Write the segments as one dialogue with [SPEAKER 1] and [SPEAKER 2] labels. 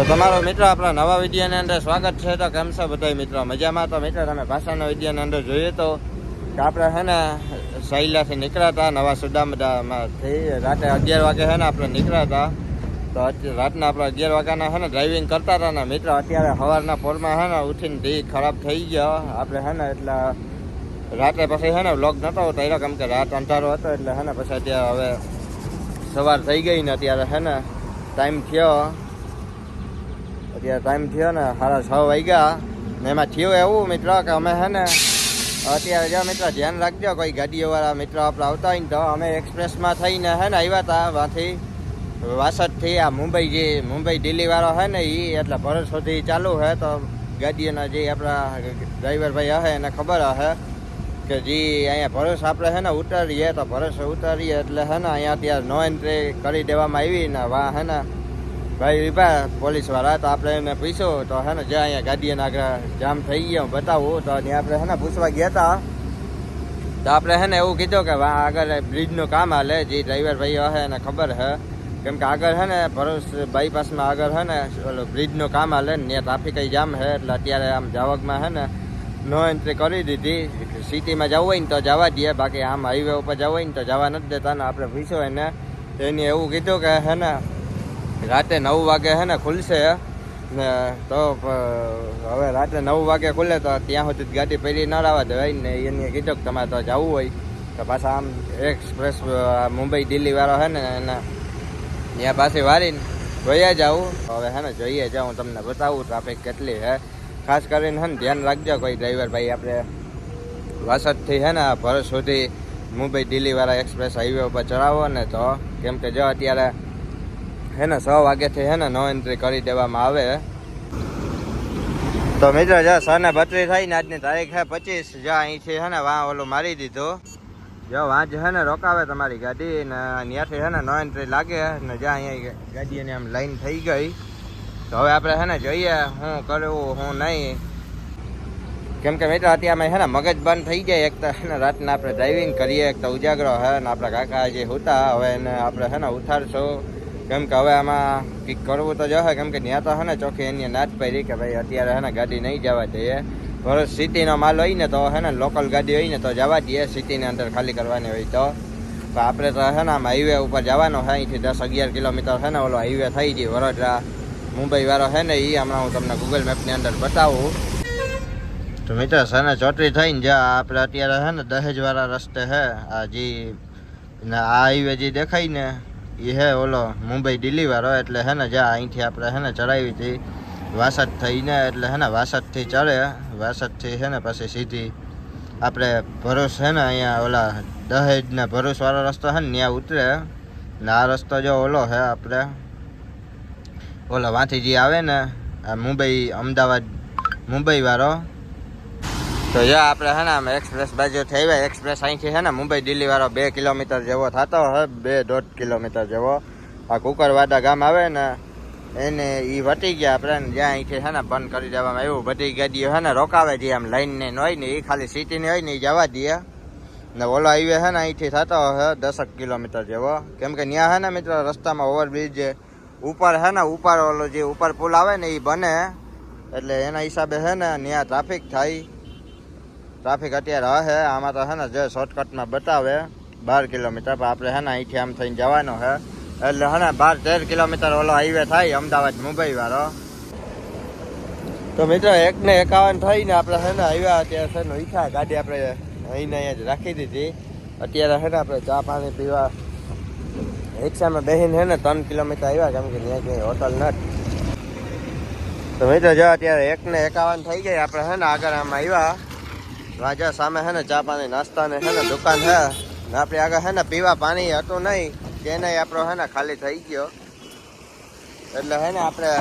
[SPEAKER 1] તો તમારો મિત્રો આપણા નવા વિડીયોની અંદર સ્વાગત છે. તો કેમ છે બધા મિત્રો? મજામાં? તો મિત્રો, તમે ભાષાના વિડીયોની અંદર જોઈએ તો કે આપણે છે ને સહેલાથી નીકળ્યા હતા, નવા સુદામડામાંથી રાતે અગિયાર વાગે છે ને આપણે નીકળ્યા હતા. તો રાતના આપણે અગિયાર વાગ્યાના છે ને ડ્રાઇવિંગ કરતા હતા ને મિત્રો, અત્યારે સવારના પોરમાં છે ને ઉઠીને ધી ખરાબ થઈ ગયો. આપણે છે ને એટલે રાતે પછી છે ને વ્લોગ નહોતો ઉતાર્યો કેમ કે રાત અંધારો હતો એટલે છે ને પછી અત્યારે હવે સવાર થઈ ગઈ ને અત્યારે છે ને ટાઈમ થયો. અત્યારે ટાઈમ થયો ને સાડા છ વાગ્યા. ને એમાં થયું એવું મિત્ર કે અમે છે ને, અત્યારે જો મિત્ર, ધ્યાન રાખજો, કોઈ ગાડીઓવાળા મિત્રો આપણે આવતા હોય ને તો અમે એક્સપ્રેસમાં થઈને છે ને આવ્યા હતા વાથી વાસદથી. આ મુંબઈ જે, મુંબઈ દિલ્હીવાળો છે ને એ એટલે ભરત સુધી ચાલુ છે તો ગાડીઓના જે આપણા ડ્રાઈવર ભાઈ હશે એને ખબર હશે કે જે અહીંયા ભરોસ આપણે છે ને ઉતારીએ, તો ભરોસ ઉતારીએ એટલે છે ને અહીંયા ત્યાં નો એન્ટ્રી કરી દેવામાં આવી ને વા હે ને ભાઈ વિભા પોલીસવાળા તો આપણે એને પૂછ્યું, તો હે ને જ્યાં અહીંયા ગાડીના આગળ જામ થઈ ગયો, બતાવું, તો ત્યાં આપણે હે ને, પૂછવા ગયા હતા તો આપણે હે ને, એવું કીધું કે આગળ બ્રિજનું કામ હાલે, જે ડ્રાઈવર ભાઈ હે એને ખબર છે કેમ કે આગળ છે ને ભરોસ બાયપાસમાં આગળ છે ને, ઓલું બ્રિજનું કામ હાલે ને, ત્યાં ટ્રાફિક જામ છે એટલે અત્યારે આમ જાવકમાં હે ને નો એન્ટ્રી કરી દીધી. સિટીમાં જવું હોય ને, તો જવા દઈએ બાકી આમ હાઈવે ઉપર જવું હોય ને, તો જવા નથી દેતા. ને આપણે પૂછ્યો એને એને એવું કીધું કે હે ને રાતે નવ વાગે હે ને ખુલશે. ને તો હવે રાતે નવ વાગે ખુલે તો ત્યાં સુધી ગાડી પહેરી ન આવવા દેવાય ને એને કીધું કે તમારે તો જવું હોય. તો પાછા આમ એક્સપ્રેસ મુંબઈ દિલ્હી વાળો હે ને એના ત્યાં પાછી વારીને વયા જાવું હવે હે ને જોઈએ જાઉં તમને બતાવું ટ્રાફિક કેટલી હે. ખાસ કરીને હે ને ધ્યાન રાખજો કોઈ ડ્રાઈવર ભાઈ, આપણે વાસદથી હે ને ભરત સુધી મુંબઈ દિલ્હીવાળા એક્સપ્રેસ હાઈવે ઉપર ચડાવો ને તો, કેમ કે જો અત્યારે હે ને છ વાગ્યાથી હે ને નો એન્ટ્રી કરી દેવામાં આવે. તો મિત્રો, જો સ ને બત્રીસ થઈ ને આજની તારીખ હે પચીસ, જો અહીંથી હે ને, વાં ઓલું મારી દીધું. જો વાં જ હે ને, રોકાવે તમારી ગાડી ને ત્યાંથી હે ને નો એન્ટ્રી લાગે ને જ્યાં અહીંયા ગાડી એની આમ લાઈન થઈ ગઈ. તો હવે આપણે હે ને જોઈએ હું કરવું હું નહીં. કેમ કે મિત્રો અત્યારે હે ને મગજ બંધ થઈ જાય. એક તો હે ને, રાતના આપણે ડ્રાઇવિંગ કરીએ, એક તો ઉજાગરો હે ને, આપણા કાકા જે હતા, હવે એને આપણે હે ને ઉઠાડશું કેમ કે હવે આમાં કંઈક કરવું તો જશે કેમ કે ત્યાં તો હે ને ચોખ્ખી એની નાચ પહેરી કે ભાઈ અત્યારે હે ને ગાડી નહીં જવા દઈએ. ભલે સિટીનો માલ હોય ને તો હે ને લોકલ ગાડી હોય ને તો જવા દઈએ, સિટીની અંદર ખાલી કરવાની હોય તો. પણ આપણે તો હે ને આમ હાઈવે ઉપર જવાનો છે અહીંથી દસ અગિયાર કિલોમીટર છે ને ઓલો હાઈવે થઈ ગઈ, વડોદરા. મુંબઈ વાળો છે ને એ હમણાં હું તમને ગૂગલ મેપની અંદર બતાવું. તો મિત્ર સને ચોટરી થઈને જ્યાં આપણે અત્યારે છે ને દહેજવાળા રસ્તે છે આ જે આ હાઈવે જે દેખાય ને એ હે ઓલો મુંબઈ વાળો એટલે હે ને જ્યાં અહીંથી આપણે હે ને ચડાવી હતી. વાસદ થઈને એટલે હે ને વાસદથી ચડે. વાસદથી હે ને પછી સીધી આપણે ભરોસ હે ને અહીંયા ઓલા દહેજ ને ભરોસ રસ્તો હે ને ત્યાં ઉતરે. ને આ રસ્તો જો ઓલો હે આપણે ઓલા વાંથી જે આવે ને આ મુંબઈ અમદાવાદ મુંબઈ વાળો તો જો આપણે છે ને આમ એક્સપ્રેસ બાજુ થઈ ગયા એક્સપ્રેસ અહીંથી છે ને મુંબઈ દિલ્હી વાળો બે કિલોમીટર જેવો થતો હોય, બે દોઢ કિલોમીટર જેવો. આ કુકરવાડા ગામ આવે ને, એને એ વટી ગયા આપણે જ્યાં અહીંથી છે ને બંધ કરી દેવામાં આવ્યું. બધી ગાડીઓ છે ને રોકાવે જે આમ લાઈન ને હોય ને એ ખાલી સિટીની હોય ને એ જવા દે. ને ઓલો હાઈવે છે ને અહીંથી થતો હોય દસક કિલોમીટર જેવો. કેમ કે ત્યાં છે ને મિત્રો રસ્તામાં ઓવરબ્રિજ ઉપર છે ને ઉપર ઓલો જે ઉપર પુલ આવે ને એ બને. એટલે એના હિસાબે છે ને ત્યાં ટ્રાફિક થાય. ટ્રાફિક અત્યારે હશે આમાં તો છે ને જે શોર્ટકટમાં બતાવે, બાર કિલોમીટર, પણ આપણે છે ને અહીંથી આમ થઈને જવાનો છે એટલે હે ને બાર તેર કિલોમીટર ઓલો હાઈવે થાય, અમદાવાદ મુંબઈ વાળો. તો મિત્રો એક ને એકાવન થઈને આપણે છે ને આવ્યા અત્યારે છે ને ઈચ્છા ગાડી આપણે અહીં અહીંયા જ રાખી દીધી. અત્યારે છે ને આપણે ચા પાણી પીવા રિક્ષામાં બેસીને છે ને ત્રણ કિલોમીટર આવ્યા, કેમ કે ત્યાં ક્યાંય હોટલ નથી. તો મિત્રો, જો અત્યારે એક ને એકાવન થઈ ગઈ, આપણે છે ને આગળ આમ આવ્યા. રાજા સામે છે ને ચા પાણી નાસ્તા ને છે ને દુકાન છે ને આપણે આગળ છે ને પીવા પાણી હતું નહીં તેને આપણો હે ને ખાલી થઈ ગયો. એટલે હે ને આપણે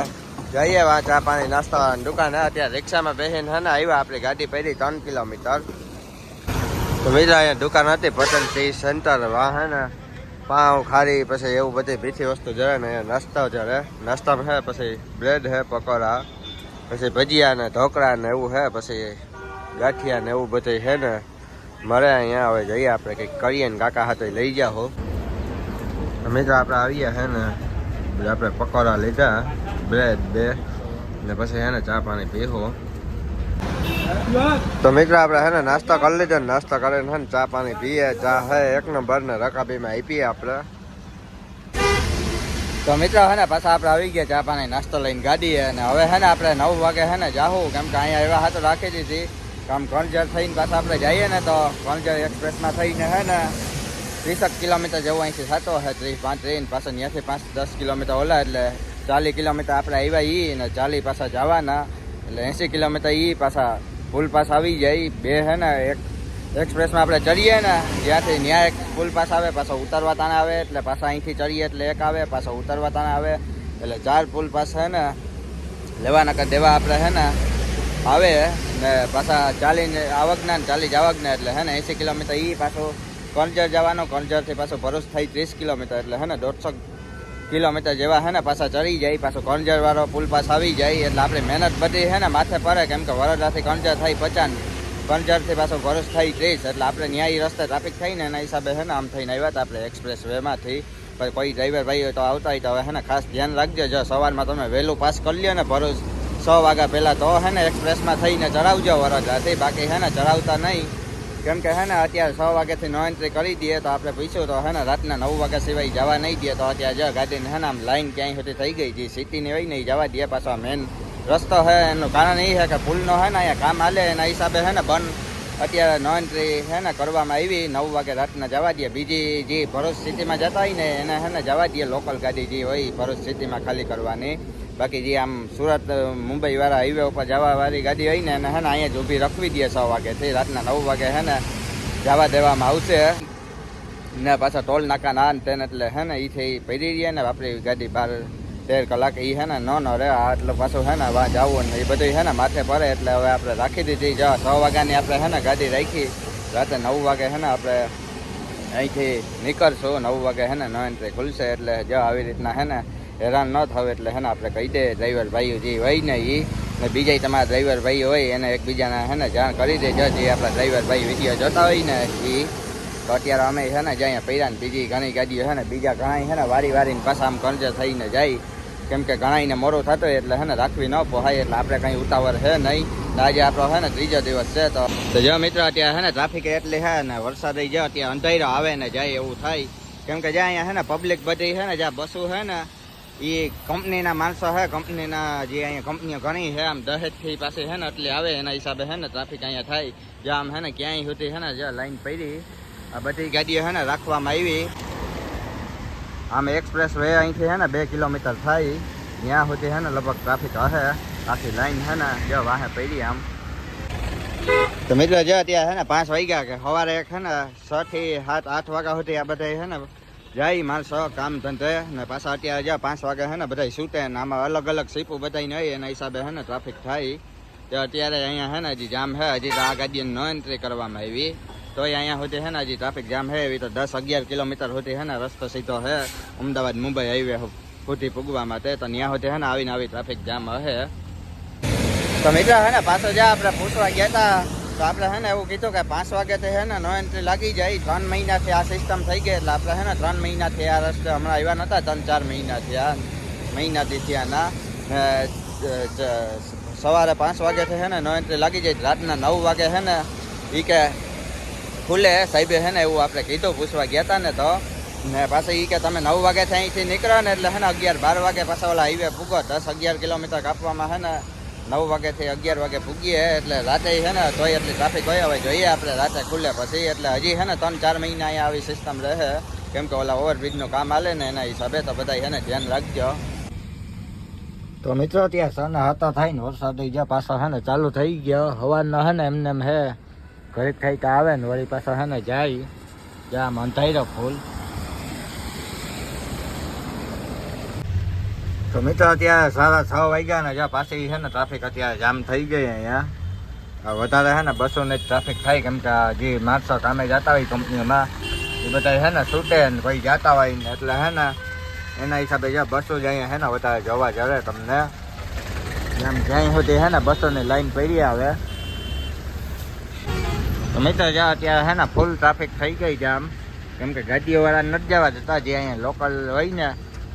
[SPEAKER 1] જઈએ વા ચા પાણી નાસ્તા વાળાની દુકાન હે, અત્યારે રિક્ષામાં બેસીને હે ને આવ્યા આપણી ગાડી પડી ત્રણ કિલોમીટર. તો મિત્ર, અહીંયા દુકાન હતી પટેલ ટી સેન્ટર વાહ હે ને, પાઉં, ખારી, પછી એવું બધી મીઠી વસ્તુ જરે ને અહીંયા નાસ્તા જરે. નાસ્તામાં હે, પછી બ્રેડ હે, પકોડા, પછી ભજીયા ને ઢોકળા ને એવું હે, પછી ગાંઠિયા ને એવું બધું છે ને, મારે અહીંયા હવે જઈએ આપણે કંઈક કરીએ ને કાકા હાથે લઈ જાઓ તો આપણે આવીએ છે ને, બધા આપણે પકોડા લીધા, બ્રેડ બે, ને પછી હે ને ચા પાણી પીહો. તો મિત્રો આપણે હે ને નાસ્તો કરી લીધો ને, નાસ્તો કરીને હે ને ચા પાણી પીએ, ચા હે એક નંબર ને રકાબીમાં આપીએ આપણે. તો મિત્રો હે ને પાછા આપણે આવી ગયા ચા પાણી નાસ્તો લઈને ગાડીએ અને હવે હે ને આપણે નવ વાગે હે ને જાહું, કેમ કે અહીંયા એવા હાથ રાખી દીધી. આમ કણજર થઈને પાછા આપણે જઈએ ને તો કણજર એક્સપ્રેસમાં થઈને હે ને ત્રીસક કિલોમીટર જેવું અહીંથી થતો હે, ત્રીસ પાંચ ત્રીસ પાછા ત્યાંથી પાંચ દસ કિલોમીટર ઓલા એટલે ચાલીસ કિલોમીટર આપણે આવ્યા એ ને ચાલી પાછા જવાના એટલે એંસી કિલોમીટર એ પાછા પુલ પાસ આવી જાય. બે હે ને એક એક્સપ્રેસમાં આપણે ચડીએ ને જ્યાંથી ન્યા એક પુલ પાસ આવે, પાછો ઉતરવા તાને આવે એટલે પાછા અહીંથી ચડીએ એટલે એક આવે, પાછો ઉતરવા તાને આવે એટલે ચાર પુલ પાસ હે ને. લેવાના કે દેવા આપણે હે ને આવે ને પાછા ચાલીને આવકના ને ચાલી જવાકના એટલે હે ને એંસી કિલોમીટર ઈ પાછું કરજર જવાનો કરજરથી પાછો ભરૂચ થઈ ત્રીસ કિલોમીટર એટલે હે ને દોઢસો કિલોમીટર જેવા હે ને પાછા ચડી જાય, પાછો કણજરવાળો પુલ પાસ આવી જાય એટલે આપણે મહેનત બધી હે ને માથે પડે કેમ કે વડોદરાથી કરજર થઈ પચાન કણજરથી પાછો ભરૂચ થઈ ત્રીસ એટલે આપણે ન્યાય રસ્તે ટ્રાફિક થઈ ને એના હિસાબે હે ને આમ થઈને આવ્યા હતા આપણે એક્સપ્રેસ વેમાંથી પછી કોઈ ડ્રાઈવર ભાઈ તો આવતા હોય તો હવે હે ને ખાસ ધ્યાન રાખજો, જો સવારમાં તમે વહેલું પાસ કરી લ્યો ને ભરૂચ સો વાગ્યા પહેલાં તો હે ને એક્સપ્રેસમાં થઈને ચડાવજો વડોદરાથી બાકી હે ને ચડાવતા નહીં. કેમ કે હે ને અત્યારે છ વાગ્યાથી નો એન્ટ્રી કરી દઈએ તો આપણે પૂછ્યું તો હે ને રાતના નવ વાગ્યા સિવાય જવા નહીં દે તો અત્યારે જો ગાડીને હે ને આમ લાઈન ક્યાંય સુધી થઈ ગઈ જે સિટીની હોય નહીં જવા દે પાછો મેન રસ્તો હે. એનું કારણ એ છે કે પુલનો હે ને અહીંયા કામ હાલે એના હિસાબે હે ને બંધ. અત્યારે નો એન્ટ્રી હે ને કરવામાં આવી. નવ વાગે રાતના જવા દે બીજી જે ભરૂચ સિટીમાં જતા હોય ને એને હે ને જવા દે લોકલ ગાડી જે હોય ભરૂચ સિટીમાં ખાલી કરવાની. બાકી જે આમ સુરત મુંબઈ વાળા હાઈવે ઉપર જવા વાળી ગાડી હોય ને એને હે ને અહીંયા જ ઊભી રખવી દે છ વાગેથી રાતના નવ વાગે હે ને જવા દેવામાં આવશે ને પાછા ટોલ નાકા ના ને તેને એટલે હે ને એ થઈ પડી રહીએ ને આપણી ગાડી બાર તેર કલાક એ હે ને ન ન રહે એટલે પાછું હે ને વા જવું ને એ બધું હે ને માથે પડે એટલે હવે આપણે રાખી દીધી જ છ વાગ્યાની આપણે હે ને ગાડી રાખી રાતે નવ વાગે હે ને આપણે અહીંથી નીકળશું નવ વાગે હે ને નો એન્ટ્રી ખુલશે એટલે જો આવી રીતના હે ને હેરાન ન થાવ એટલે હે ને આપણે કહી દે ડ્રાઈવર ભાઈઓ જે હોય ને એ ને બીજા તમારા ડ્રાઈવર ભાઈ હોય એને એકબીજાને હે ને જાણ કરી દેજો. જે આપણા ડ્રાઈવર ભાઈ વીડિયો જોતા હોય ને એ તો અત્યારે અમે છે ને જ્યાં પૈડા ને બીજી ઘણી ગાડીઓ છે ને બીજા ઘણા છે ને વારી વારીને પાછા આમ કરજે થઈને જાય. કેમ કે ઘણાઈને મોડું થતો હોય એટલે હે ને રાખવી ન પોહાય, એટલે આપણે કંઈ ઉતાવળ છે નહીં. આજે આપણો છે ને ત્રીજો દિવસ છે, તો તો જો મિત્રો અત્યારે છે ને ટ્રાફિક એટલી છે ને વરસાદ રહી જાય ત્યાં અંધારો આવે ને જાય એવું થાય. કેમ કે જ્યાં અહીંયા છે ને પબ્લિક બધી છે ને જ્યાં બસો છે ને એ કંપનીના માણસો છે કંપનીના જે અહીંયા કંપનીઓ ઘણી છે આમ દહેજથી પાસે છે ને એટલે આવે એના હિસાબે છે ને ટ્રાફિક અહીંયા થાય જ્યાં આમ છે ને ક્યાંય સુધી છે ને જ્યાં લાઈન પડી આ બધી ગાડીઓ છે ને રાખવામાં આવી આમ એક્સપ્રેસ વે અહીંથી છે ને બે કિલોમીટર થાય ત્યાં સુધી છે ને લગભગ ટ્રાફિક હશે આખી લાઈન છે ને જો વાહે પડી આમ તો મિત્રો જો અત્યારે છે ને પાંચ વાગ્યા કે સવારે એક છે ને છ થી સાત આઠ વાગ્યા સુધી આ બધા છે ને જાય માણસો કામ ધંધે ને પાછા અત્યારે જ્યાં પાંચ વાગે છે ને બધા સૂતે ને આમાં અલગ અલગ સીપો બધાને હોય, એના હિસાબે હે ને ટ્રાફિક થાય. તો અત્યારે અહીંયા હે ને હજી જામ હે હજી આ ગાડી નો એન્ટ્રી કરવામાં આવી. તો અહીંયા સુધી છે ને હજી ટ્રાફિક જામ હે એવી તો દસ અગિયાર કિલોમીટર સુધી છે ને રસ્તો સીધો હે અમદાવાદ, મુંબઈ હાઈવે સુધી પૂગવા માટે તો ત્યાં સુધી છે ને આવીને આવી ટ્રાફિક જામ હશે. તો મિત્ર હે ને પાછો જ્યાં આપણે પૂછવા ગયા હતા તો આપણે છે ને એવું કીધું કે પાંચ વાગ્યાથી છે ને નો એન્ટ્રી લાગી જાય, ત્રણ મહિનાથી આ સિસ્ટમ થઈ ગઈ એટલે આપણે છે ને ત્રણ મહિનાથી આ રસ્તે હમણાં આવ્યા નહોતા ત્રણ ચાર મહિનાથી આ મહિનાથી ત્યાંના સવારે પાંચ વાગ્યાથી છે ને નો એન્ટ્રી લાગી જાય, રાતના નવ વાગે છે ને એ કે ખુલે સાહેબે છે ને એવું આપણે કીધું, પૂછવા ગયા હતા ને તો, ને પાછા એ કે તમે નવ વાગ્યાથી અહીંથી નીકળો ને એટલે છે ને અગિયાર બાર વાગે પાછા ઓલા હાઈવે પૂગો દસ અગિયાર કિલોમીટર કાપવામાં છે ને નવ વાગ્યાથી અગિયાર વાગે પૂગીએ એટલે રાતે છે ને તોય એટલી ટ્રાફિક હોય હવે જોઈએ આપણે, રાતે ખુલે પછી, એટલે હજી છે ને ત્રણ ચાર મહિના અહીંયા આવી સિસ્ટમ રહે. કેમ કે ઓલા ઓવરબ્રિજનું કામ હાલે ને એના હિસાબે તો બધા છે ને ધ્યાન રાખજો. તો મિત્રો, ત્યાં સના હતા થાય ને વરસાદ જ્યાં પાછા છે ને ચાલુ થઈ ગયો. હવાના છે ને એમને એમ હે. ઘરે થઈ તો આવે ને વળી પાછા છે ને જાય. જ્યાં મંથાઈ રહ્યો ફૂલ. તો મિત્રો અત્યારે સાડા છ વાગ્યા ને જ્યાં પાછી છે ને ટ્રાફિક અત્યારે જામ થઈ ગઈ અહીંયા આ વધારે છે ને બસો ને ટ્રાફિક થાય કેમ કે આ જે માણસો કામે જતા હોય કંપનીઓમાં એ બધા છે ને છૂટે ને કોઈ જતા હોય ને એટલે છે ને એના હિસાબે જ્યાં બસો જ અહીંયા છે ને વધારે જોવા જડે તમને જેમ જ્યાં સુધી છે ને બસોની લાઈન પડી આવે તો મિત્રો જ્યાં અત્યારે છે ને ફૂલ ટ્રાફિક થઈ ગઈ જામ કેમ કે ગાડીઓ વાળા નથી જવા જતા જે અહીંયા લોકલ હોય ને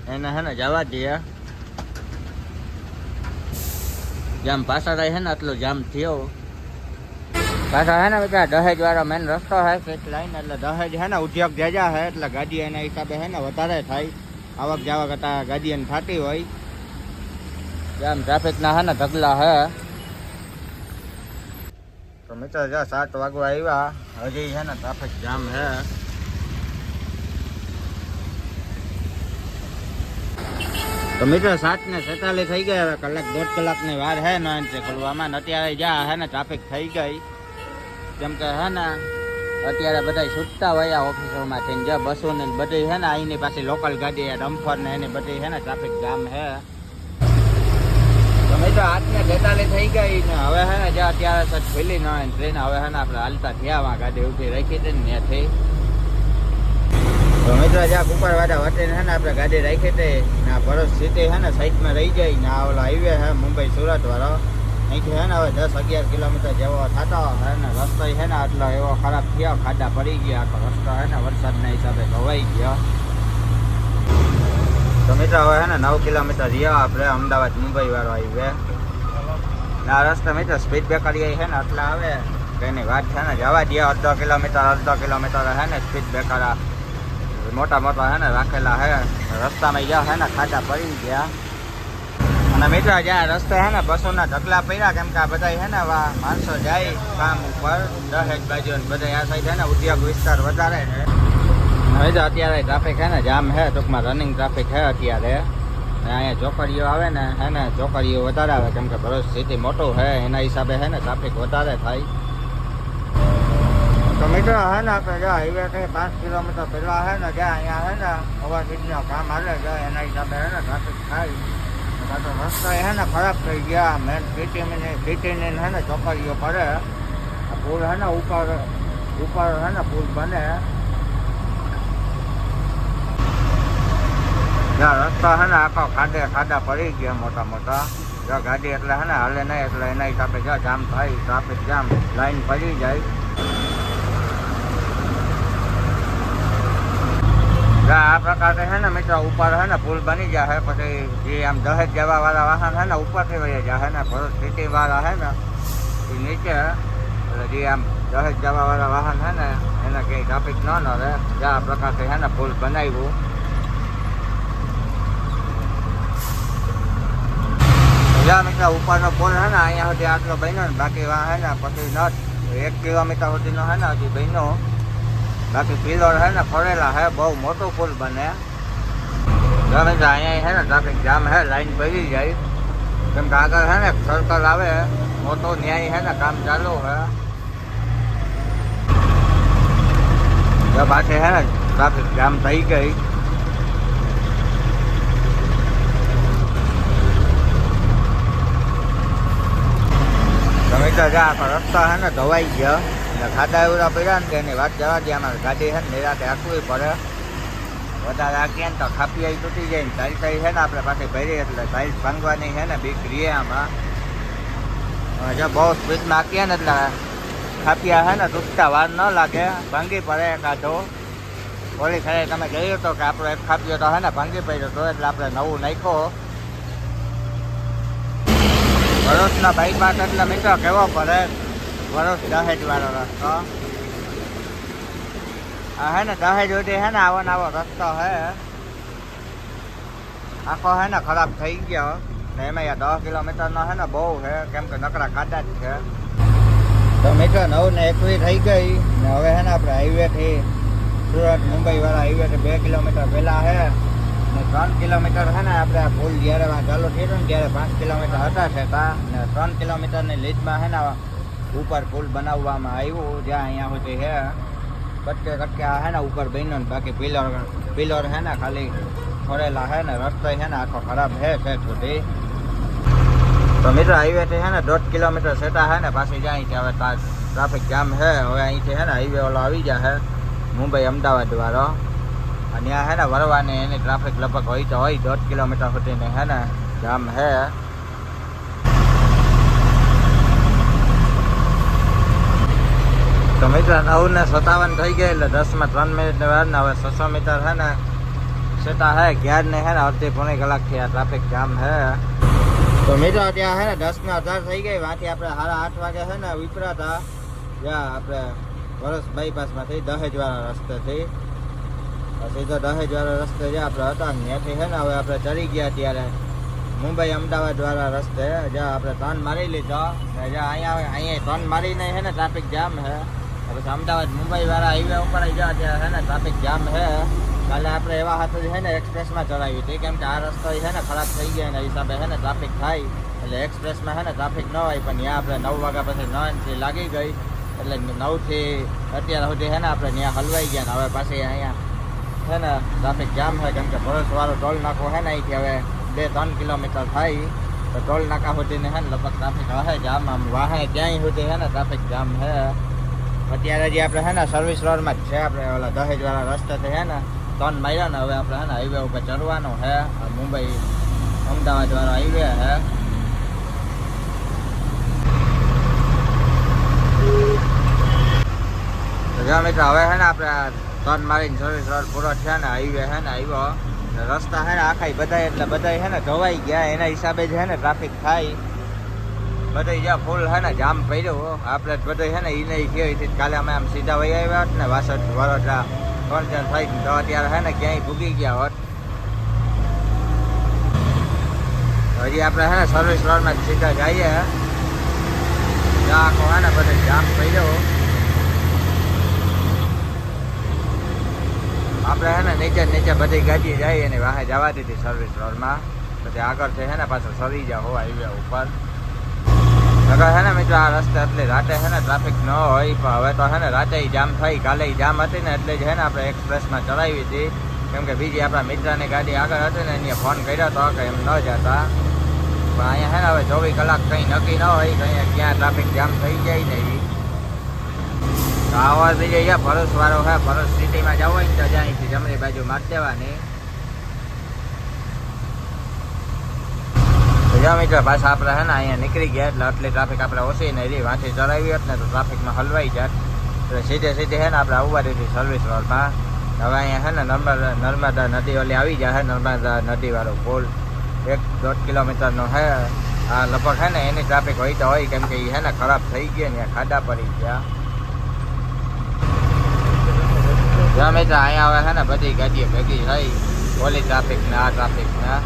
[SPEAKER 1] એને હે ને જવા દઈએ જામ પાછા છે ને આટલો જામ થયો. પાછા હે ને બધા દહેજ વાળો મેન રસ્તો હે સ્ટ્રેટ લાઈન એટલે દહેજ હે ને ઉદ્યોગ જાજા હે એટલે ગાડી એના હિસાબે હે ને વધારે થાય. આવક જાવક હતા ગાડી એને થતી હોય. જામ ટ્રાફિકના હે ને ઢગલા હે તો મિત્ર જો સાત વાગવા આવ્યા, હજી હે ને ટ્રાફિક જામ હે તો મિત્ર સાત ને સેતાલીસ થઈ ગયા હવે કલાક દોઢ કલાકની વાર હે ને છે ખોલવામાં. ને અત્યારે જ્યાં હે ને ટ્રાફિક થઈ ગઈ. કેમ કે હે ને, અત્યારે બધા છૂટતા હોય ઓફિસોમાં થઈને જે બસો ને બધી હે ને, અહીંની પાછી લોકલ ગાડી રમફર ને એની બધી હે ને ટ્રાફિક જામ હે. તો મિત્રો આઠ ને તેતાલીસ થઈ ગઈ ને, હવે હે ને જે અત્યારે ખુલી ન ટ્રેન હવે હે ને, આપણે હાલતા થયા ગાડી ઊભી રાખી હતી ને ત્યાંથી. તો મિત્રો જ્યાં કુપરવાડા વટીને હે ને, આપણે ગાડી રાખી હતી ના ભરત સિટી હે ને, સાઈડમાં રહી જાય ને આ ઓલા હાઈવે હે મુંબઈ સુરત વાળો. અહીંથી હે ને હવે દસ અગિયાર કિલોમીટર જેવો થતો હે ને, રસ્તો હે ને આટલો એવો ખરાબ થયો, ખાડા પડી ગયા, આખો રસ્તો હે ને વરસાદના હિસાબે ધોવાઈ ગયો. તો મિત્રો હવે હે ને નવ કિલોમીટર રહ્યા આપણે અમદાવાદ મુંબઈ વાળો હાઈવે ના રસ્તા મિત્રો સ્પીડ બ્રેકર હે ને, આટલા આવે. તો એની વાત છે ને, જવા દે અડધો કિલોમીટર અડધો કિલોમીટર હે ને સ્પીડ બ્રેકર મોટા મોટા હે ને રાખેલા હે. રસ્તામાં જ્યાં હે ને ખાડા પડી ગયા. અને મિત્રો જ્યાં રસ્તે હે ને બસોના ઢગલા પડ્યા, કેમ કે આ બધા હે ને માણસો જાય કામ ઉપર, દહેજ બાજુ બધા આ સાઈડ હે ને ઉદ્યોગ વિસ્તાર વધારે છે. હવે અત્યારે ટ્રાફિક હે ને જામ હે, ટૂંકમાં રનિંગ ટ્રાફિક હે અત્યારે. અહીંયા ચોકડીઓ આવે ને, હે ને ચોકડીઓ વધારે આવે, કેમ કે ભરોસ સિટી મોટું હે, એના હિસાબે હે ને ટ્રાફિક વધારે થાય. તો મિત્રો હે ને, આપણે જો હાઈવે થી પાંચ કિલોમીટર પહેલા હે ને, જ્યાં અહીંયા હે ને ઓવરબ્રિજનો કામ હાલે છે એના હિસાબે હે ને ટ્રાફિક થાય. કાં તો રસ્તા હે ને ખરાબ થઈ ગયા. મેન સિટીની સિટીની હે ને ચોકડીઓ પડે. પુલ હે ને ઉપર ઉપર હે ને પુલ બને. જ્યાં રસ્તા હે ને આખો ખાડે ખાડા પડી ગયા મોટા મોટા. જો ગાડી એટલે હે ને હાલે નહીં, એટલે એના હિસાબે જો જામ થાય ટ્રાફિક જામ લાઈન પડી જાય. આ પ્રકારે હે ને મિત્રો, ઉપર હે ને પુલ બની ગયા હે પછી જે આમ દહેજ જવા વાળા વાહન હે ને ઉપરથી વહી જાય હે ને, ભરૂચ સિટી વાળા હે ને, એ નીચે, એટલે જે આમ દહેજ જવા વાળા વાહન હે ને, એને કંઈ ટ્રાફિક ન ન રહે. જે, આ પ્રકારથી હે ને પુલ બનાવ્યું. જ્યાં મિત્રો, ઉપરનો પુલ હે ને, અહીંયા સુધી આટલો બન્યો ને, બાકી વાં હે ને, પછી ન એક કિલોમીટર સુધીનો હે ને હજી બન્યો. બાકી પિલર હે ને ફરેલા હે બહુ મોટો પુલ બને જો મિત્રો અહીંયા હે ને ટ્રાફિક જામ હે લાઈન પડી જાય કેમ કે આગળ હે ને સર્કલ આવે મોટો ન્યાય હે ને કામ ચાલુ હે જો પાછી હે ને ટ્રાફિક જામ થઈ ગઈ તમે તો જા આખો રસ્તો હે ને ધોવાઈ ગયો ને ખાડા એવડા પડ્યા ને એની વાત જવા દે અમારે ગાડી છે ને નિરાતે હાંકવી પડે. વધારે હાંકીએ ને તો ખાપી આવી તૂટી જાય ને તારી તારી છે ને આપણે પાછી ભરી એટલે તારી ભાંગવાની છે ને બીક રીએ આમાં. જો બહુ સ્પીડમાં હાંકીએ ને એટલે ખાપિયા છે ને તૂટતા વાર ન લાગે. ભાંગી પડે કાઢો ઓલી ખરે તમે જોયું તો કે આપણો એક ખાપ્યો તો હે ને ભાંગી પડ્યો તો એટલે આપણે નવું નાખ્યો. વરસના બાઈપાસ એટલે મિત્રો કેવો પડે? વરસ દહેજ વાળો રસ્તો. આ હે ને, દહેજ સુધી હે ને, આવો ને આવો રસ્તો હે. આખો હે ને ખરાબ થઈ ગયો. ને એમાં યા દસ કિલોમીટરનો હે ને બહુ છે કેમ કે નકરા ખાડા જ છે. તો મિત્રો નવ ને એકવીસ થઈ ગઈ. ને હવે હે ને આપણે હાઈવે થી સુરત, મુંબઈ વાળા હાઈવે થી બે કિલોમીટર પહેલા હે. ને ત્રણ કિલોમીટર છે ને આપણે આ પુલ જ્યારે ચાલુ થયું ને, ત્યારે પાંચ કિલોમીટર હતા ત્યાં ને ત્રણ કિલોમીટરની લીડમાં છે ને ઉપર પુલ બનાવવામાં આવ્યું, જ્યાં અહીંયા સુધી છે. કટકે કટકે આ છે ને ઉપર બન્યો ને, બાકી પિલર પિલર છે ને ખાલી ફરેલા છે ને, રસ્તો છે ને આખો ખરાબ છે છે સુધી. તો મિત્રો હાઈવે થી છે ને દોઢ કિલોમીટર સેટા છે ને, પાછી જાય છે હવે ટ્રાફિક જામ છે, હવે અહીંથી છે ને હાઈવે ઓલો આવી જાય છે, મુંબઈ અમદાવાદ વાળો. અને ત્યાં હે ને વરવાની એની ટ્રાફિક લગભગ હોય તો હોય, દોઢ કિલોમીટર સુધીની હે ને જામ હે તો મિત્ર નવ ને સત્તાવન થઈ ગયા એટલે દસમાં ત્રણ મિનિટની વાર ને હવે છસો મીટર હે ને સેટા હે ક્યાર ને હે ને, અડધી પોણી કલાકથી આ ટ્રાફિક જામ હે. તો મિત્રો, ત્યાં હે ને દસ ને અઢાર થઈ ગઈ વાંથી આપણે સાડા આઠ વાગે હે ને, વિપરાતા, જ્યાં આપણે વરસ બાયપાસમાંથી દહેજ વાળા રસ્તેથી. સીધો દહેજ વાળા રસ્તે જે આપણે હતા ને, ત્યાંથી હે ને, હવે આપણે ચડી ગયા ત્યારે મુંબઈ અમદાવાદ વાળા રસ્તે, જ્યાં આપણે ટર્ન મારી લીધો ને જ્યાં અહીંયા અહીંયા ટર્ન મારીને હે ને ટ્રાફિક જામ હે. પછી અમદાવાદ મુંબઈ વાળા હાઈવે ઉપર આવી ગયા ત્યાં છે ને ટ્રાફિક જામ હે કાલે આપણે એવા હાથે છે ને એક્સપ્રેસમાં ચડાવી હતી કેમ કે આ રસ્તો છે ને ખરાબ થઈ ગયા એના હિસાબે છે ને ટ્રાફિક થાય એટલે એક્સપ્રેસમાં છે ને ટ્રાફિક ન હોય પણ ત્યાં આપણે નવ વાગ્યા પછી નવ લાગી ગઈ એટલે નવથી અત્યાર સુધી છે ને આપણે ત્યાં હલવાઈ ગયા ને હવે પાછી અહીંયા છે ને ટ્રાફિક જામ છે કેમ કે ભરોસવાળો ટોલ નાકો છે ને અહીંથી હવે બે ત્રણ કિલોમીટર થાય તો ટોલ નાકા સુધીને છે ને લગભગ ટ્રાફિક હશે જામ આમ વાહે ક્યાંય સુધી છે ને ટ્રાફિક જામ છે અત્યારે જે આપણે હે ને સર્વિસ રોડમાં જ છે, આપણે ઓલા દહેજ વાળા રસ્તેથી છે ને ત્રણ માર્યા ને હવે આપણે હે ને હાઈવે ઉપર ચડવાનો છે. મુંબઈ અમદાવાદ વાળો હાઈવે હે જો મિત્રો, હવે હે ને આપણે ત્રણ મારીને સર્વિસ રોડ પૂરો થયા ને હાઈવે છે ને આવ્યો. રસ્તા હે ને આખા બધાય, એટલે બધાય છે ને ધોવાઈ ગયા, એના હિસાબે જ છે ને ટ્રાફિક થાય. બધે જ્યાં ફૂલ છે ને જામ પડ્યો આપણે બધે છે ને ઈને કહે કાલે અમે આમ સીધા વહી આવ્યા હોત ને વાસઠ વરોડા ત્રણ ચાર થઈ તો અત્યારે છે ને ક્યાંય ભૂગી ગયા હોત. હજી આપણે છે ને સર્વિસ રોડમાં સીધા જઈએ આખો હે ને બધે જામ પડ્યો આપણે હે ને નીચે નીચે બધી ગાડી જાય અને વાહે જવા દીધી સર્વિસ રોડમાં પછી આગળ છે ને પાછળ સરી જાવ હાઈવે ઉપર. નકર હે ને મિત્રો, આ રસ્તે એટલે રાતે હે ને ટ્રાફિક ન હોય, પણ હવે તો હે ને રાતે જામ થઈ, કાલે જામ હતી ને એટલે જ છે ને આપણે એક્સપ્રેસમાં ચલાવી હતી. કેમ કે બીજી આપણા મિત્રની ગાડી આગળ હતી ને એને ફોન કર્યો હતો કે એમ ન જતા. પણ અહીંયા છે ને હવે ચોવીસ કલાક કંઈ નક્કી ન હોય કંઈ ક્યાં ટ્રાફિક જામ થઈ જાય ને ઈ. આવા થઈ જાય ભરોસ વાળો હે, ભરૂચ સિટીમાં જવું હોય ને તો જ્યાંથી જમણી બાજુ મારી દેવાની. જો મિત્રો, પાછા આપણે હે અહીંયા નીકળી ગયા એટલે આટલી ટ્રાફિક આપણે ઓછી ને રહી. વાંચી ચડાવી હોત ને તો ટ્રાફિકમાં હલવાઈ જાત. તો સીધે સીધે હે ને આપણે આવવા દીધી સર્વિસ રોડમાં હવે અહીંયા હે ને નર્મદા નર્મદા નદી ઓલી આવી જાય હે, નર્મદા નદીવાળો પુલ. એક દોઢ કિલોમીટરનો હે. આ લગભગ હે ને એની ટ્રાફિક હોય તો હોય, કેમ કે એ હે ને ખરાબ થઈ ગયા ને ખાડા પડી ગયા. જ્યાં મિત્રો, અહીંયા હવે હે ને બધી ગાડીઓ ભેગી થઈ. ઓલી ટ્રાફિક ને આ ટ્રાફિક ને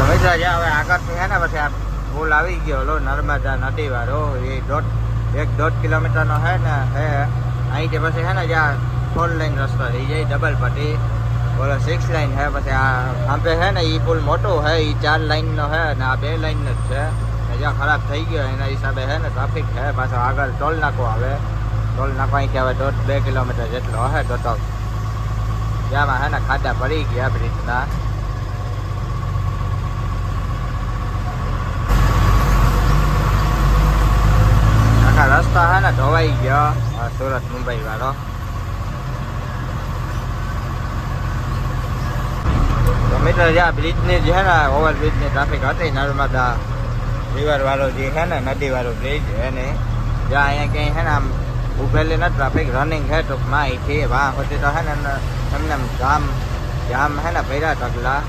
[SPEAKER 1] તો મિત્રો જે હવે આગળથી હે ને પછી આ પુલ આવી ગયો, લો, નર્મદા નદી વાળો એ દોઢ, એક દોઢ કિલોમીટરનો હે ને, હે, અહીંથી પછી હે ને, જ્યાં ફોર લાઈન રસ્તો થઈ જાય, ડબલ પટ્ટી. બોલો, સિક્સ લાઈન હે. પછી આ આંબે હે ને એ પુલ મોટો હે એ ચાર લાઈનનો હે ને, આ બે લાઈનનો જ છે. જ્યાં ખરાબ થઈ ગયો, એના હિસાબે હે ને ટ્રાફિક છે પાછો આગળ ટોલ નાકો આવે. ટોલ નાકો અહીંથી હવે દોઢ, બે કિલોમીટર જેટલો હે, ટોટલ. જ્યાંમાં હે ને, ખાડા પડી ગયા બ્રિજના. આખા રસ્તા હે ને ધોવાઈ ગયો. સુરત મુંબઈ વાળો તો મિત્રો જ્યાં બ્રિજની જે છે ને ઓવરબ્રિજની ટ્રાફિક હતી, નર્મદા રિવર વાળો જે છે ને નદી વાળો બ્રિજ એને જ્યાં અહીંયા ક્યાંય છે ને, આમ ઉભેલી નથી ટ્રાફિક રનિંગ છે ટૂંકમાં, અહીંથી વાહ હોતી તો છે ને, એમને જામ જામ છે ને, ભર્યા ઢગલા.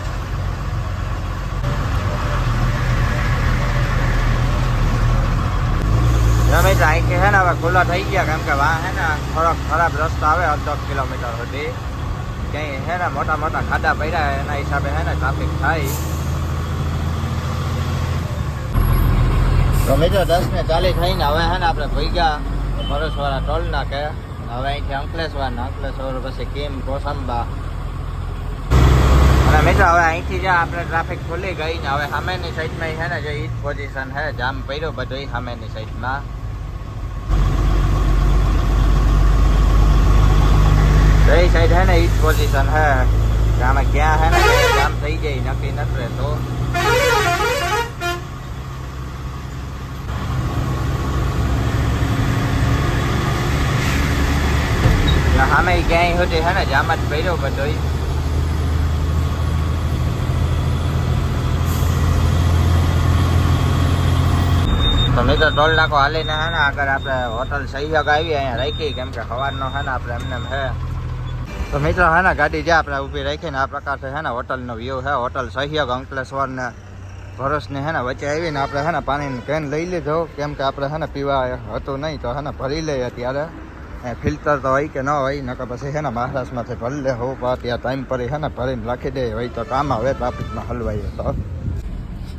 [SPEAKER 1] રમેશ અહીંથી છે ને હવે ખુલ્લા થઈ ગયા, કેમ કે વાહ હે ને, થોડોક ખરાબ રસ્તો આવે, અડધો કિલોમીટર સુધી. ક્યાંય છે ને મોટા મોટા ખાડા પડ્યા એના હિસાબે છે ને ટ્રાફિક થાય. તો દસ ને ચાલીસ થઈને હવે છે ને આપણે ભઈગા ભરોસવાળા ટોલ નાખે હવે અહીંથી અંકલેશ્વર, ને અંકલેશ્વર પછી કેમ, કોસંબા. અને મિત્રો હવે અહીંથી જ્યાં આપણે ટ્રાફિક ખુલી ગઈ ને હવે સામેની સાઈડમાં છે ને જે ઈ પોઝિશન છે, જામ પડ્યો બધું સામેની સાઈડમાં જઈ સાઈડ હે ને ઈ પોઝિશન હે. આમાં ક્યાં હે ને કામ થઈ જાય, નક્કી નથી રહેતો. સામે ક્યાંય હોતી હે ને જામ જ ભર્યો બધો તો મિત્રો ટોલ નાકો હાલીને હે ને આગળ આપણે હોટલ સહયોગ આવી અહીંયા રાખી, કેમ કે સવારનો હે ને આપણે એમને હે. તો મિત્રો હે ને ગાડી જે આપણે ઊભી રાખીને આ પ્રકારથી હે ને હોટલનો વ્યૂ હે હોટલ સહયોગ અંકલેશ્વર ને ભરોસને હે ને વચ્ચે આવીને આપણે હે ને પાણીની કેન લઈ લીધો. કેમ કે આપણે હે ને પીવા હતું નહીં, તો હે ને ભરી લઈએ ત્યારે. એ ફિલ્ટર તો હોય કે ન હોય, નકર પછી હે ને મહારાષ્ટ્રમાંથી ભરી લે. હોવું પણ ત્યાં ટાઈમ પર હે ને ભરીને રાખી દે, હોય તો કામ આવે ટ્રાફિકમાં હલવાઈએ તો.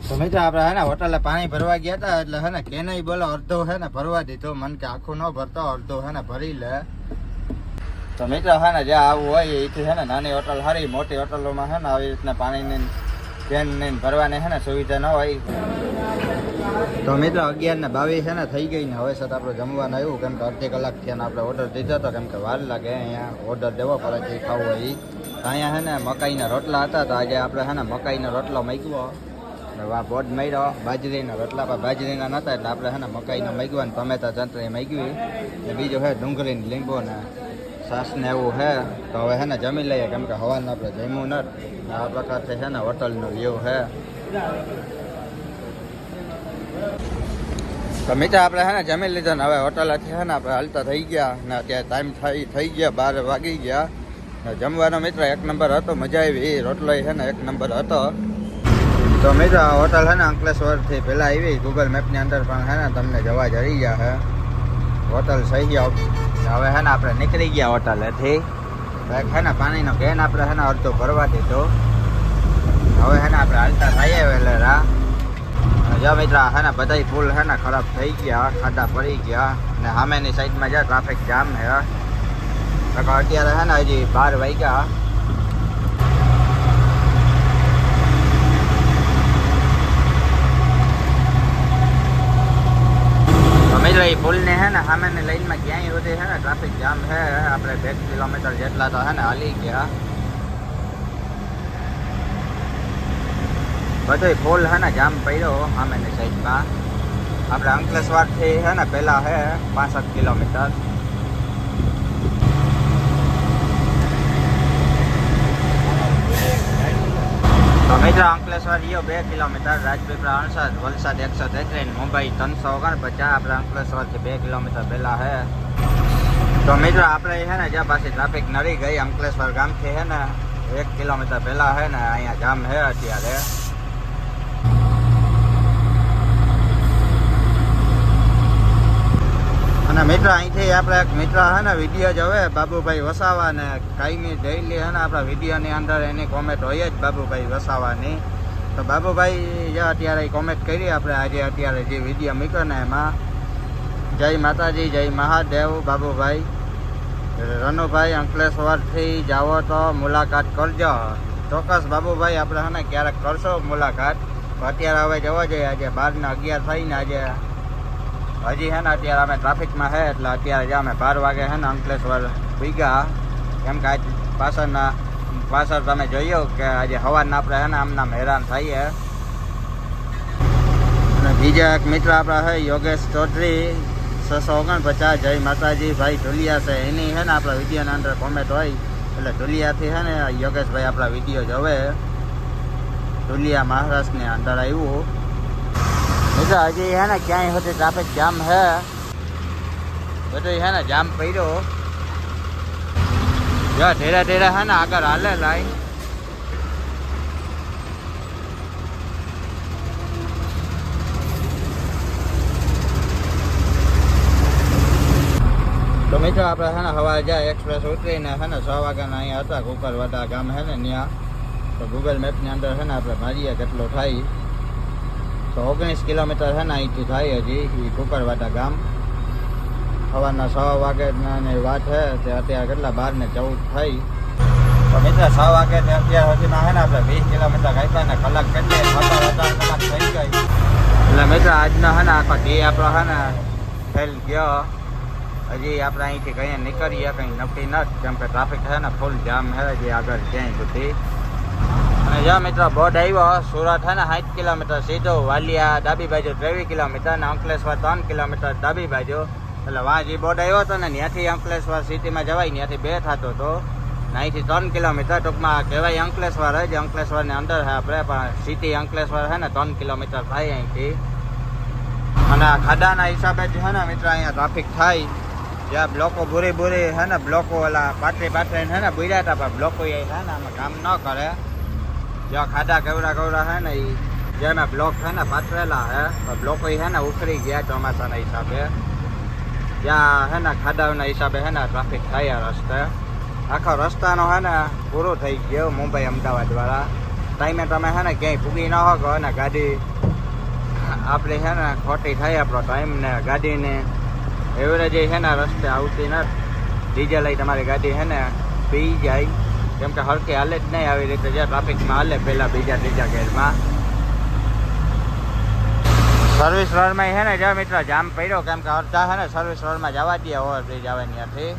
[SPEAKER 1] તો મિત્રો, આપણે હે ને હોટલે પાણી ભરવા ગયા હતા, એટલે હે ને કેનય બોલો અડધો હે ને ભરવા દીધો. મન કે આખું ન ભરતો, અડધો હે ને ભરી લે. તો મિત્ર, હે ને જ્યાં આવું હોય એથી હે ને, નાની હોટલ સારી મોટી હોટલોમાં હે ને, આવી રીતના પાણીની કેન ને ભરવાની હે ને સુવિધા ન હોય. તો મિત્રો, અગિયાર ને બાવીસ છે ને, થઈ ગઈ ને, હવે સાથે આપણે જમવાનું આવ્યું. કેમ કે અડધી કલાક થયા ને આપણે ઓર્ડર દીધો હતો કેમ કે વાર લાગે, અહીંયા ઓર્ડર દેવો પડે જે ખાવું હોય એ અહીંયા હે ને, મકાઈના રોટલા હતા, તો આજે આપણે હે ને, મકાઈનો રોટલો મૂક્યો વા બોર્ડ માર્યો, બાજરીના રોટલા પર બાજરીના નહોતા એટલે આપણે હે ને, મકાઈનો મૂકવા ને, ટમેટા ચંતરી મૂકવી બીજું હે, ડુંગળીની લીંબુ ને સાસ ને એવું હે, તો હવે હે ને જમી લઈએ, કેમ કે હવાનું આપણે જમ્યું નથી. આ પ્રકારથી છે ને હોટલનો વ્યૂ હે. તો મિત્ર, આપણે હે ને જમી લીધો ને હવે હોટલથી હે ને આપણે હાલતા થઈ ગયા ને અત્યારે ટાઈમ થઈ થઈ ગયા, બાર વાગી ગયા. ને જમવાનો મિત્ર એક નંબર હતો, મજા આવી. રોટલો છે ને એક નંબર હતો. તો મિત્ર હોટલ છે ને અંકલેશ્વરથી પહેલાં આવી. ગૂગલ મેપની અંદર પણ હે ને તમને જવા જરી ગયા હે. હોટલ સહી ને હવે હે ને આપણે નીકળી ગયા હોટલેથી. હે ને પાણીનો કેન આપણે હે ને અડધો ભરવા દીધો. હવે હે ને આપણે હાલતા થઈએ વેલેરા. જો મિત્ર હે ને બધાય પુલ હે ને ખરાબ થઈ ગયા ખાડા પડી ગયા. ને સામેની સાઈડમાં જ્યાં ટ્રાફિક જામ હે અત્યારે હે ને હજી બાર વાગ્યા. મિત્ર એ પુલને હે ને સામેની લાઈનમાં ક્યાંય સુધી હે ને ટ્રાફિક જામ હે આપણે બે કિલોમીટર જેટલા તો હે ને હાલી ગયા. બધોય ફૂલ હે ને જામ પડ્યો સામેની સાઈડમાં આપણે અંકલેશ્વરથી હે ને પહેલાં હે પાસઠ કિલોમીટર. તો મિત્ર અંકલેશ્વર યો બે કિલોમીટર, રાજપીપળા અણસઠ વલસાડ એકસો તેત્રીસ મુંબઈ ત્રણસો ઓગણપચાસ, આપણે અંકલેશ્વરથી બે કિલોમીટર પહેલાં હે. તો મિત્ર, આપણે છે ને જ્યાં પાછી ટ્રાફિક નડી ગઈ, અંકલેશ્વર ગામથી હે ને, એક કિલોમીટર પહેલાં હે ને, અહીંયા જામ હે અત્યારે. અને મિત્ર, અહીંથી આપણે એક મિત્ર હે ને વીડિયો જોવે બાબુભાઈ વસાવા ને કાયમી ડેઈલી હે ને, આપણા વિડીયોની અંદર એની કોમેન્ટ હોય જ બાબુભાઈ વસાવાની. તો બાબુભાઈ, જે અત્યારે કોમેન્ટ કરી, આપણે આજે અત્યારે જે વીડિયો મૂક્યો ને એમાં, જય માતાજી, જય મહાદેવ, બાબુભાઈ. રનુભાઈ, અંકલેશ્વરથી જાઓ તો મુલાકાત કરજો. ચોક્કસ બાબુભાઈ, આપણે હે ને, ક્યારેક કરશો મુલાકાત. અત્યારે હવે જવા જોઈએ, આજે બારના અગિયાર થઈને આજે હજી હે ને અત્યારે અમે ટ્રાફિકમાં છે એટલે અત્યારે જે અમે બાર વાગે હે ને અંકલેશ્વર ભીગા કેમ કે આજ પાછળના, પાછળ તમે જોયું કે આજે હવાના આપણે હે ને આમના હેરાન થઈએ. અને બીજા એક મિત્ર આપણા હે, યોગેશ ચૌધરી, છસો ઓગણપચાસ, જય માતાજી, ભાઈ ઢુલિયા છે. એની છે ને આપણા વિડીયોના અંદર કોમેન્ટ હોય, એટલે ઢુલિયાથી છે ને યોગેશભાઈ આપણા વીડિયો જોવે. ઢુલિયા મહારાષ્ટ્રની અંદર આવ્યું. મિત્ર હજી હે ને ક્યાંય સુધી ટ્રાફિક જામ હે? બધું હે ને જામ પડ્યો. જો ઢેરા ઢેરા હે ને આગળ હાલે લાઈન તો મિત્રો, આપણે હે ને હવા જાય એક્સપ્રેસ ઉતરીને હે ને છ વાગ્યાના અહીંયા હતા કુકરવાડા ગામ હે ને ત્યાં. તો ગૂગલ મેપની અંદર હે ને આપણે મારીએ કેટલો થાય. તો ઓગણીસ કિલોમીટર છે ને અહીંથી થાય હજી એ કુકરવાટા ગામ. સવારના સવા વાગ્યાની વાત છે તે અત્યારે કેટલા? બાર ને ચૌદ થઈ. તો મિત્ર સવા વાગે ને અત્યાર સુધીમાં છે ને આપણે વીસ કિલોમીટર કાપ્યા ને કલાક કેટલી સત્તર કલાક થઈ ગઈ. એટલે મિત્ર, આજનો છે ને આખો ડે આપણો છે ને ફેલ ગયો. હજી આપણે અહીંથી કંઈ નીકળીએ, કંઈ નક્કી નથી, કેમ કે ટ્રાફિક છે ને ફૂલ જામ છે હજી આગળ ક્યાંય સુધી. અને મિત્રો બોર્ડ આવ્યો સુરત છે ને સાઠ કિલોમીટર સીધો વાલિયા ડાબી બાજુ ત્રેવીસ કિલોમીટર અને અંકલેશ્વર ત્રણ કિલોમીટર ડાબી બાજુ. એટલે વાં જે બોર્ડ આવ્યો હતો ને, ત્યાંથી અંકલેશ્વર સિટીમાં જવાય, ત્યાંથી બે થતો હતો. ને અહીંથી ત્રણ કિલોમીટર ટૂંકમાં કહેવાય અંકલેશ્વર જ, અંકલેશ્વરની અંદર છે આપણે, પણ સિટી અંકલેશ્વર છે ને, ત્રણ કિલોમીટર થાય અહીંથી. અને ખાડાના હિસાબે જ છે ને, મિત્ર, અહીંયા ટ્રાફિક થાય. જ્યાં બ્લોકો ભૂરી ભૂરી છે ને, બ્લોકો ઓલા પાટરી પાટરી છે ને બુર્યા હતા પણ બ્લોકો એ છે ને, આમાં કામ ન કરે. જ્યાં ખાડા કવડા કવડા છે ને એ જેમાં બ્લોક છે ને પાથરેલા છે બ્લોકો છે ને ઉખડી ગયા ચોમાસાના હિસાબે ત્યાં છે ને ખાડાઓના હિસાબે છે ને ટ્રાફિક થાય રસ્તે આખો રસ્તાનો છે ને પૂરો થઈ ગયો મુંબઈ અમદાવાદ વાળા ટાઈમે તમે છે ને ક્યાંય પૂગી ન શકો ને ગાડી આપણે છે ને ખોટી થાય આપણો ટાઈમ ને ગાડીને એવરેજ છે ને રસ્તે આવતી ન ડીઝલ લઈ તમારી ગાડી છે ને પી જાય કેમ કે હરકે હાલે જ નહીં આવી રીતે જે ટ્રાફિકમાં હાલે પહેલાં બીજા ત્રીજા ગેરમાં સર્વિસ રોડમાં છે ને જો મિત્ર, જામ પડ્યો. કેમ કે અડધા છે ને સર્વિસ રોડમાં જવા દે ઓવરબ્રિજ આવે ત્યાંથી.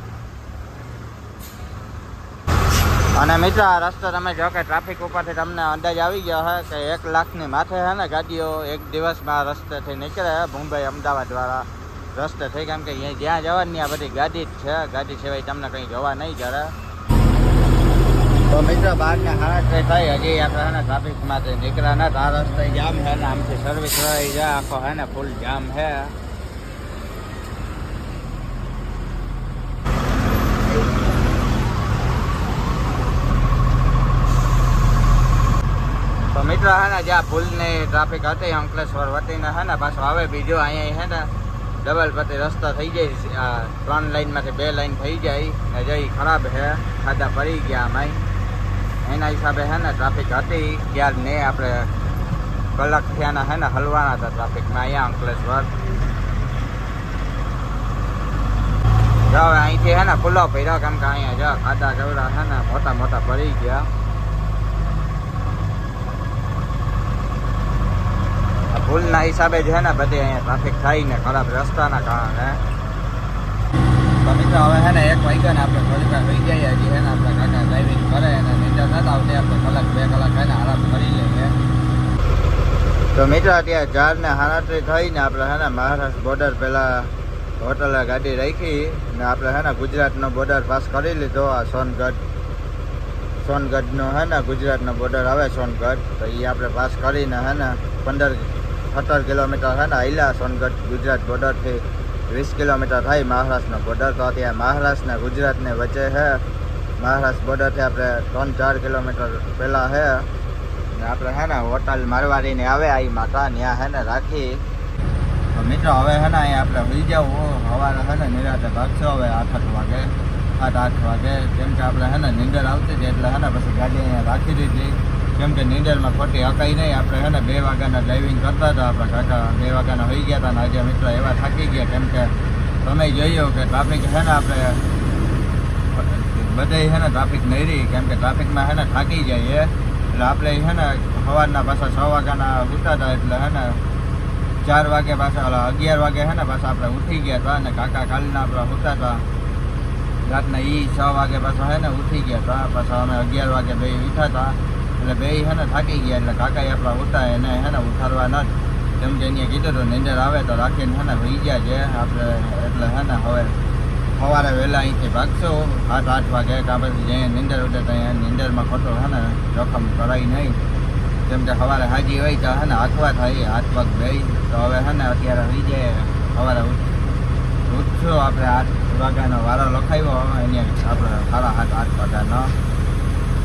[SPEAKER 1] અને મિત્ર, આ રસ્તો તમે જો કે ટ્રાફિક ઉપરથી તમને અંદાજ આવી ગયો છે કે એક લાખની માથે છે ને ગાડીઓ એક દિવસમાં રસ્તેથી નીકળે મુંબઈ, અમદાવાદ વાળા રસ્તેથી. કેમ કે જ્યાં જવાની આ બધી ગાડી જ છે. ગાડી સિવાય તમને કંઈ જોવા નહીં જરા. તો મિત્ર બાર ને સાડા ત્રણ થઈ હજી આપણે છે ને ટ્રાફિકમાંથી નીકળ્યા નથી આ રસ્તે જામ છે ને આમથી સર્વિસ રહી. જાય આખો છે ને ફૂલ જામ છે. તો મિત્ર હે ને જ્યાં પુલની ટ્રાફિક હતી, અંકલેશ્વર વતીને હે ને પાછો આવે બીજો અહીંયા હે ને ડબલ પતિ રસ્તો થઈ જાય આ ત્રણ લાઈનમાંથી બે લાઈન થઈ જાય ને જઈ ખરાબ છે. ખાડા પડી ગયા અમાય એના હિસાબે હે ને ટ્રાફિક હતી. ત્યાર ને આપણે કલાક થયાના હે ને હલવાના હતા ટ્રાફિકમાં અહીંયા અંકલેશ્વર. જો અહીંથી હે ને ખુલ્લો પડ્યો કેમ કે અહીંયા જો ખાધા કેવડા હે ને મોટા મોટા ભરી ગયા. ભૂલના હિસાબે જ છે ને બધી અહીંયા ટ્રાફિક થાય ને ખરાબ રસ્તાના કારણે. તો મિત્રો, હવે છે ને એક વાગ્યા ને આપણે થોડી વાર થઈ જઈએ હજી છે ને આપણે ડ્રાઇવિંગ કરે અને નથી આવતી તો મિત્રો, અત્યારે ચાર ને હારાત્રી થઈને આપણે હે ને મહારાષ્ટ્ર બોર્ડર પહેલાં હોટલે ગાડી રાખી ને આપણે હે ને ગુજરાતનો બોર્ડર પાસ કરી લીધો. આ સોનગઢ, સોનગઢનો હે ને ગુજરાતનો બોર્ડર આવે સોનગઢ. તો એ આપણે પાસ કરીને હે ને પંદર, સત્તર કિલોમીટર હે ને આયલા સોનગઢ ગુજરાત બોર્ડરથી વીસ કિલોમીટર થાય મહારાષ્ટ્રનો બોર્ડર તો અત્યારે મહારાષ્ટ્ર ને ગુજરાતને વચ્ચે છે મહારાષ્ટ્ર બોર્ડરથી આપણે ત્રણ ચાર કિલોમીટર પહેલાં છે ને આપણે છે ને હોટલ મારવાડીને આવે, આ માતા ત્યાં છે ને રાખી. તો મિત્રો, હવે છે ને અહીંયા આપણે હોઈ જવું સવારે છે ને નિરાતે ભાગશો, હવે આઠ આઠ વાગે. આઠ આઠ વાગે. કેમ કે આપણે છે ને નીંદર આવતી હતી એટલે છે ને પછી ગાડી અહીંયા રાખી દીધી. કેમ કે નીંદરમાં ખોટી અકાઈ નહીં. આપણે છે ને બે વાગ્યાના ડ્રાઇવિંગ કરતા હતા. આપણા કાકા બે વાગ્યાના હોઈ ગયા હતા ને આજે મિત્રો એવા થાકી ગયા. કેમ કે તમે જોયો કે ટ્રાફિક છે ને આપણે બધે છે ને ટ્રાફિક નહીં રહી કેમ કે ટ્રાફિકમાં છે ને થાકી જઈએ એટલે આપણે છે ને સવારના પાછા છ વાગ્યાના ઉઠતા હતા એટલે છે ને ચાર વાગે પાછા ઓલા અગિયાર વાગે છે ને પાછા આપણે ઉઠી ગયા હતા અને કાકા કાલના આપણે ઉઠતા હતા રાતના એ છ વાગે પાછા છે ને ઉઠી ગયા હતા પાછા અમે અગિયાર વાગે બે ઉઠ્યા હતા એટલે બે છે ને થાકી ગયા એટલે કાકાએ આપણા ઉઠા એને છે ને ઉઠાડવા ન જેમ જઈને કીધું હતું નીંદર આવે તો રાખીને છે ને વહી ગયા છે આપણે એટલે છે ને હવે સવારે વહેલા અહીંથી ભાગશો. આઠ આઠ વાગે કાં પછી જ્યાં નીંદર ઉઠે ત્યાં નીંદરમાં ખોટો છે ને જોખમ કરાય નહીં. કેમ કે સવારે હાજી હોય તો હે ને આખવા થાય, હાથ પગ ગઈ તો હવે હે ને અત્યારે વહી જાય. સવારે ઉઠ- ઉઠશું આપણે આઠ વાગ્યાનો વારો લખાવ્યો. એની આપણે સાડા હાથ આઠ વાગ્યાનો.